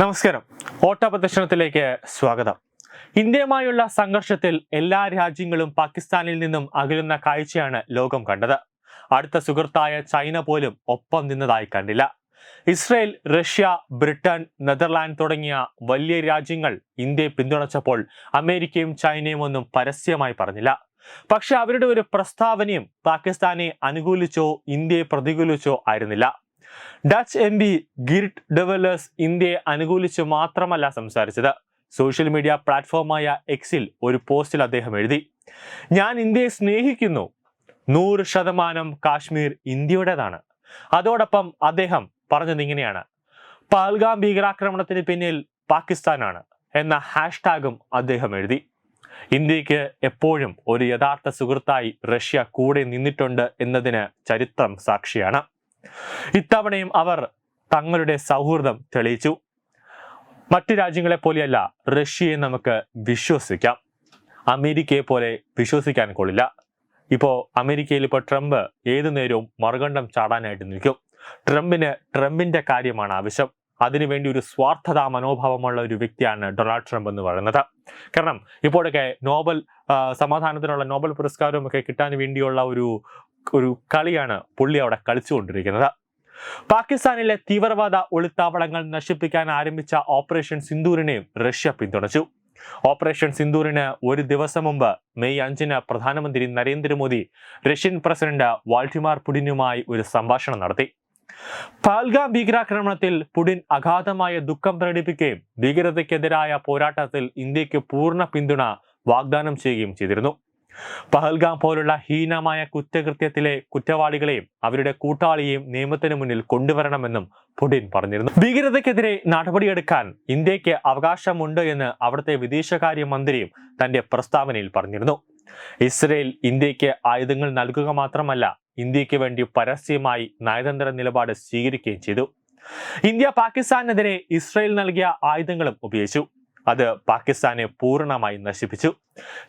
നമസ്കാരം. ഓട്ട പ്രദർശനത്തിലേക്ക് സ്വാഗതം. ഇന്ത്യയുമായുള്ള സംഘർഷത്തിൽ എല്ലാ രാജ്യങ്ങളും പാകിസ്ഥാനിൽ നിന്നും അകലുന്ന കാഴ്ചയാണ് ലോകം കണ്ടത്. അടുത്ത സുഹൃത്തായ ചൈന പോലും ഒപ്പം നിന്നതായി കണ്ടില്ല. ഇസ്രയേൽ റഷ്യ ബ്രിട്ടൻ നെതർലാൻഡ് തുടങ്ങിയ വലിയ രാജ്യങ്ങൾ ഇന്ത്യയെ പിന്തുണച്ചപ്പോൾ അമേരിക്കയും ചൈനയും ഒന്നും പരസ്യമായി പറഞ്ഞില്ല. പക്ഷെ അവരുടെ ഒരു പ്രസ്താവനയും പാകിസ്ഥാനെ അനുകൂലിച്ചോ ഇന്ത്യയെ പ്രതികൂലിച്ചോ ആയിരുന്നില്ല. Dutch M P Geert Wilders ഇന്ത്യയെ അനുകൂലിച്ച് മാത്രമല്ല സംസാരിച്ചത്. സോഷ്യൽ മീഡിയ പ്ലാറ്റ്ഫോമായ എക്സിൽ ഒരു പോസ്റ്റിൽ അദ്ദേഹം എഴുതി. ഞാൻ ഇന്ത്യയെ സ്നേഹിക്കുന്നു. നൂറ് ശതമാനം കാശ്മീർ ഇന്ത്യയുടേതാണ്. അതോടൊപ്പം അദ്ദേഹം പറഞ്ഞത് ഇങ്ങനെയാണ്. പാൽഗാം ഭീകരാക്രമണത്തിന് പിന്നിൽ പാകിസ്ഥാനാണ് എന്ന ഹാഷ്ടാഗും അദ്ദേഹം എഴുതി. ഇന്ത്യയ്ക്ക് എപ്പോഴും ഒരു യഥാർത്ഥ സുഹൃത്തായി റഷ്യ കൂടെ നിന്നിട്ടുണ്ട് എന്നതിന് ചരിത്രം സാക്ഷിയാണ്. ഇത്തവണയും അവർ തങ്ങളുടെ സൗഹൃദം തെളിയിച്ചു. മറ്റു രാജ്യങ്ങളെ പോലെയല്ല റഷ്യയെ നമുക്ക് വിശ്വസിക്കാം. അമേരിക്കയെ പോലെ വിശ്വസിക്കാൻ കൊള്ളില്ല. ഇപ്പോൾ അമേരിക്കയിൽ ഇപ്പോൾ ട്രംപ് ഏതു നേരവും മറുകണ്ഠം ചാടാനായിട്ട് നിൽക്കും. ട്രംപിന് ട്രംപിന്റെ കാര്യമാണ് ആവശ്യം. അതിനുവേണ്ടി ഒരു സ്വാർത്ഥതാ മനോഭാവമുള്ള ഒരു വ്യക്തിയാണ് ഡൊണാൾഡ് ട്രംപ് എന്ന് പറയുന്നത്. കാരണം ഇപ്പോഴൊക്കെ നോബൽ സമാധാനത്തിനുള്ള നോബൽ പുരസ്കാരവും ഒക്കെ കിട്ടാൻ വേണ്ടിയുള്ള ഒരു ഒരു കളിയാണ് പുള്ളി അവിടെ കളിച്ചുകൊണ്ടിരിക്കുന്നത്. പാകിസ്ഥാനിലെ തീവ്രവാദ ഒളിത്താവളങ്ങൾ നശിപ്പിക്കാൻ ആരംഭിച്ച ഓപ്പറേഷൻ സിന്ദൂരിനെയും റഷ്യ പിന്തുണച്ചു. ഓപ്പറേഷൻ സിന്ദൂരിന് ഒരു ദിവസം മുമ്പ് മെയ് അഞ്ചിന് പ്രധാനമന്ത്രി നരേന്ദ്രമോദി റഷ്യൻ പ്രസിഡന്റ് വാൾട്ടിമാർ പുടിനുമായി ഒരു സംഭാഷണം നടത്തി. പാൽഗാം ഭീകരാക്രമണത്തിൽ പുടിൻ അഗാധമായ ദുഃഖം പ്രകടിപ്പിക്കുകയും ഭീകരതയ്ക്കെതിരായ പോരാട്ടത്തിൽ ഇന്ത്യയ്ക്ക് പൂർണ പിന്തുണ വാഗ്ദാനം ചെയ്യുകയും ചെയ്തിരുന്നു. പഹൽഗാം പോലുള്ള ഹീനമായ കുറ്റകൃത്യത്തിലെ കുറ്റവാളികളെയും അവരുടെ കൂട്ടാളിയെയും നിയമത്തിന് മുന്നിൽ കൊണ്ടുവരണമെന്നും പുടിൻ പറഞ്ഞിരുന്നു. ഭീകരതയ്ക്കെതിരെ നടപടിയെടുക്കാൻ ഇന്ത്യയ്ക്ക് അവകാശമുണ്ട് എന്ന് അവിടുത്തെ വിദേശകാര്യ മന്ത്രിയും തന്റെ പ്രസ്താവനയിൽ പറഞ്ഞിരുന്നു. ഇസ്രയേൽ ഇന്ത്യയ്ക്ക് ആയുധങ്ങൾ നൽകുക മാത്രമല്ല ഇന്ത്യയ്ക്ക് വേണ്ടി പരസ്യമായി നയതന്ത്ര നിലപാട് സ്വീകരിക്കുകയും ചെയ്തു. ഇന്ത്യ പാകിസ്ഥാനെതിരെ ഇസ്രയേൽ നൽകിയ ആയുധങ്ങളും ഉപയോഗിച്ചു. അത് പാകിസ്ഥാനെ പൂർണമായി നശിപ്പിച്ചു.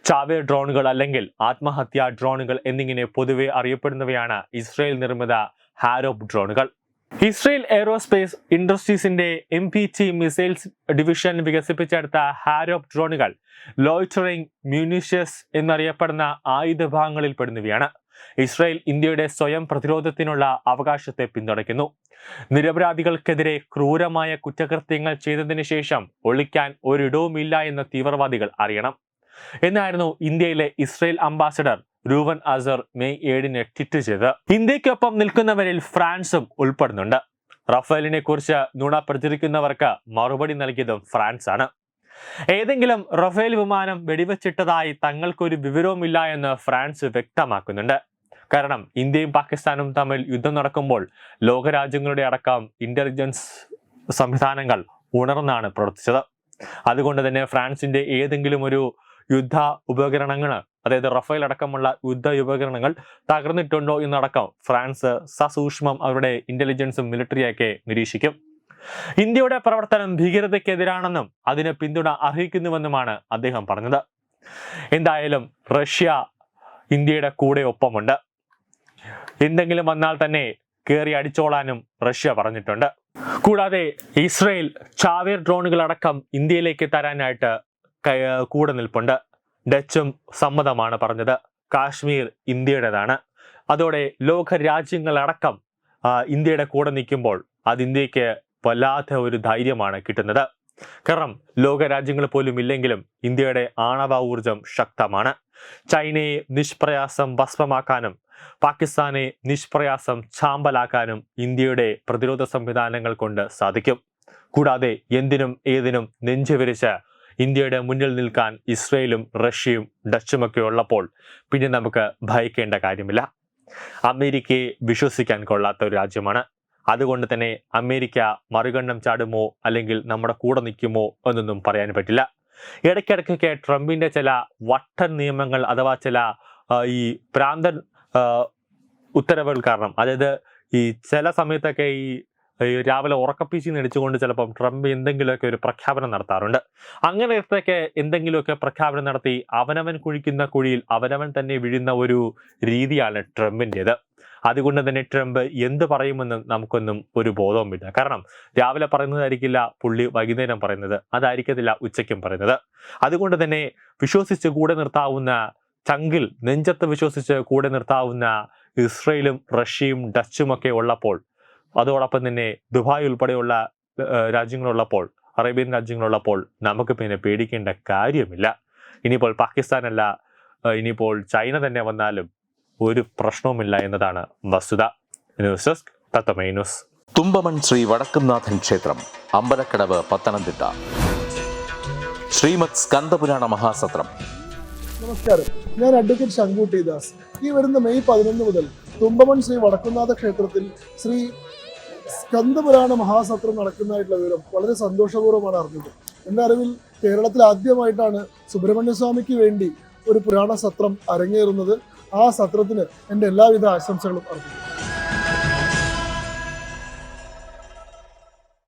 ചാവേ ഡ്രോണുകൾ അല്ലെങ്കിൽ ആത്മഹത്യാ ഡ്രോണുകൾ എന്നിങ്ങനെ പൊതുവെ അറിയപ്പെടുന്നവയാണ് ഇസ്രയേൽ നിർമ്മിത ഹാരോപ്പ് ഡ്രോണുകൾ. Israel aerospace ഇൻഡസ്ട്രീസിന്റെ M P T missiles division വികസിപ്പിച്ചെടുത്ത ഹാരോപ്പ് ഡ്രോണുകൾ ലോയിറ്ററിംഗ് മ്യൂണിഷ്യസ് എന്നറിയപ്പെടുന്ന ആയുധ ഭാഗങ്ങളിൽ പെടുന്നവയാണ്. ഇസ്രായേൽ ഇന്ത്യയുടെ സ്വയം പ്രതിരോധത്തിനുള്ള അവകാശത്തെ പിന്തുണയ്ക്കുന്നു. നിരപരാധികൾക്കെതിരെ ക്രൂരമായ കുറ്റകൃത്യങ്ങൾ ചെയ്തതിനു ശേഷം ഒളിക്കാൻ ഒരിടവുമില്ല എന്ന് തീവ്രവാദികൾ അറിയണം. എന്നായിരുന്നു ഇന്ത്യയിലെ Israel ambassador Reuven Azar May ഏഴിന് ട്വിറ്റ് ചെയ്ത് ഇന്ത്യക്കൊപ്പം നിൽക്കുന്നവരിൽ ഫ്രാൻസും ഉൾപ്പെടുന്നുണ്ട്. റഫേലിനെ കുറിച്ച് നുണ പ്രചരിക്കുന്നവർക്ക് മറുപടി നൽകിയതും ഫ്രാൻസാണ്. ഏതെങ്കിലും റഫേൽ വിമാനം വെടിവെച്ചിട്ടതായി തങ്ങൾക്കൊരു വിവരവുമില്ല എന്ന് ഫ്രാൻസ് വ്യക്തമാക്കുന്നുണ്ട്. കാരണം ഇന്ത്യയും പാകിസ്ഥാനും തമ്മിൽ യുദ്ധം നടക്കുമ്പോൾ ലോകരാജ്യങ്ങളുടെ അടക്കം ഇന്റലിജൻസ് സംവിധാനങ്ങൾ ഉണർന്നാണ് പ്രവർത്തിച്ചത്. അതുകൊണ്ട് തന്നെ ഫ്രാൻസിന്റെ ഏതെങ്കിലും ഒരു യുദ്ധ ഉപകരണങ്ങൾ അതായത് റഫേൽ അടക്കമുള്ള യുദ്ധ ഉപകരണങ്ങൾ തകർന്നിട്ടുണ്ടോ എന്നടക്കം ഫ്രാൻസ് സസൂക്ഷ്മം അവരുടെ ഇന്റലിജൻസും മിലിറ്ററിയൊക്കെ നിരീക്ഷിക്കും. ഇന്ത്യയുടെ പ്രവർത്തനം ഭീകരതയ്ക്കെതിരാണെന്നും അതിന് പിന്തുണ അർഹിക്കുന്നുവെന്നുമാണ് അദ്ദേഹം പറഞ്ഞത്. എന്തായാലും റഷ്യ ഇന്ത്യയുടെ കൂടെ ഒപ്പമുണ്ട്. എന്തെങ്കിലും വന്നാൽ തന്നെ കയറി അടിച്ചോളാനും റഷ്യ പറഞ്ഞിട്ടുണ്ട്. കൂടാതെ ഇസ്രയേൽ ചാവേർ ഡ്രോണുകൾ അടക്കം ഇന്ത്യയിലേക്ക് തരാനായിട്ട് കൂടെ നിൽപ്പുണ്ട്. ഡച്ചും സമ്മതമാണ് പറഞ്ഞത്. കാശ്മീർ ഇന്ത്യയുടേതാണ്. അതോടെ ലോക രാജ്യങ്ങളടക്കം ഇന്ത്യയുടെ കൂടെ നിൽക്കുമ്പോൾ അത് ഇന്ത്യയ്ക്ക് വല്ലാത്ത ഒരു ധൈര്യമാണ് കിട്ടുന്നത്. കാരണം ലോകരാജ്യങ്ങൾ പോലും ഇല്ലെങ്കിലും ഇന്ത്യയുടെ ആണവ ഊർജം ശക്തമാണ്. ചൈനയെ നിഷ്പ്രയാസം ഭസ്മമാക്കാനും പാകിസ്ഥാനെ നിഷ്പ്രയാസം ചാമ്പലാക്കാനും ഇന്ത്യയുടെ പ്രതിരോധ സംവിധാനങ്ങൾ കൊണ്ട് സാധിക്കും. കൂടാതെ എന്തിനും ഏതിനും നെഞ്ചുവിരിച്ച് ഇന്ത്യയുടെ മുന്നിൽ നിൽക്കാൻ ഇസ്രയേലും റഷ്യയും ഡച്ചുമൊക്കെ ഉള്ളപ്പോൾ പിന്നെ നമുക്ക് ഭയക്കേണ്ട കാര്യമില്ല. അമേരിക്കയെ വിശ്വസിക്കാൻ കൊള്ളാത്ത ഒരു രാജ്യമാണ്. അതുകൊണ്ട് തന്നെ അമേരിക്ക മറുകണ്ണം ചാടുമോ അല്ലെങ്കിൽ നമ്മുടെ കൂടെ നിൽക്കുമോ എന്നൊന്നും പറയാൻ പറ്റില്ല. ഇടയ്ക്കിടയ്ക്കൊക്കെ ട്രംപിന്റെ ചില വട്ടൻ നിയമങ്ങൾ അഥവാ ചില ഈ പ്രാന്തൻ ഉത്തരവുകൾ കാരണം അതായത് ഈ ചില സമയത്തൊക്കെ ഈ രാവിലെ ഉറക്കപ്പീച്ചി നടിച്ചുകൊണ്ട് ചിലപ്പം ട്രംപ് എന്തെങ്കിലുമൊക്കെ ഒരു പ്രഖ്യാപനം നടത്താറുണ്ട്. അങ്ങനെ ഇടത്തൊക്കെ എന്തെങ്കിലുമൊക്കെ പ്രഖ്യാപനം നടത്തി അവനവൻ കുഴിക്കുന്ന കുഴിയിൽ അവനവൻ തന്നെ വീഴുന്ന ഒരു രീതിയാണ് ട്രംപിന്റെത് അതുകൊണ്ട് തന്നെ ട്രംപ് എന്ത് പറയുമെന്ന് നമുക്കൊന്നും ഒരു ബോധവുമില്ല. കാരണം രാവിലെ പറയുന്നതായിരിക്കില്ല പുള്ളി വൈകുന്നേരം പറയുന്നത്. അതായിരിക്കത്തില്ല ഉച്ചയ്ക്കും പറയുന്നത്. അതുകൊണ്ട് തന്നെ വിശ്വസിച്ച് കൂടെ നിർത്താവുന്ന ചങ്കിൽ നെഞ്ചത്ത് വിശ്വസിച്ച് കൂടെ നിർത്താവുന്ന ഇസ്രയേലും റഷ്യയും ഡച്ചും ഒക്കെ ഉള്ളപ്പോൾ അതോടൊപ്പം തന്നെ ദുബായ് ഉൾപ്പെടെയുള്ള രാജ്യങ്ങളുള്ളപ്പോൾ അറേബ്യൻ രാജ്യങ്ങളുള്ളപ്പോൾ നമുക്ക് പിന്നെ പേടിക്കേണ്ട കാര്യമില്ല. ഇനിയിപ്പോൾ പാകിസ്ഥാനല്ല ഇനിയിപ്പോൾ ചൈന തന്നെ വന്നാലും ഒരു പ്രശ്നവുമില്ല എന്നതാണ് വസ്തുത. ന്യൂസ് ഡെസ്ക് തത്തമൈ ന്യൂസ്. തുമ്പമൺ ശ്രീ വടക്കുംനാഥൻ ക്ഷേത്രം അമ്പലക്കടവ് പത്തനംതിട്ട. ശ്രീമത് സ്കന്ദപുരാണ മഹാസത്രം. നമസ്കാരം. ഞാൻ അഡ്വക്കേറ്റ് ശങ്കുട്ടി ദാസ് ഈ വരുന്ന മെയ് പതിനൊന്ന് മുതൽ തുമ്പമൺ ശ്രീ വടക്കുംനാഥ ക്ഷേത്രത്തിൽ ശ്രീ സ്കന്ദപുരാണ മഹാസത്രം നടക്കുന്നതായിട്ടുള്ള വിവരം വളരെ സന്തോഷപൂർവമാണ് അറിഞ്ഞത്. എന്റെ അറിവിൽ കേരളത്തിൽ ആദ്യമായിട്ടാണ് സുബ്രഹ്മണ്യസ്വാമിക്ക് വേണ്ടി ഒരു പുരാണ സത്രം അരങ്ങേറുന്നത്. ആ സത്രത്തിന് എന്റെ എല്ലാവിധ ആശംസകളും അർപ്പിക്കുന്നു.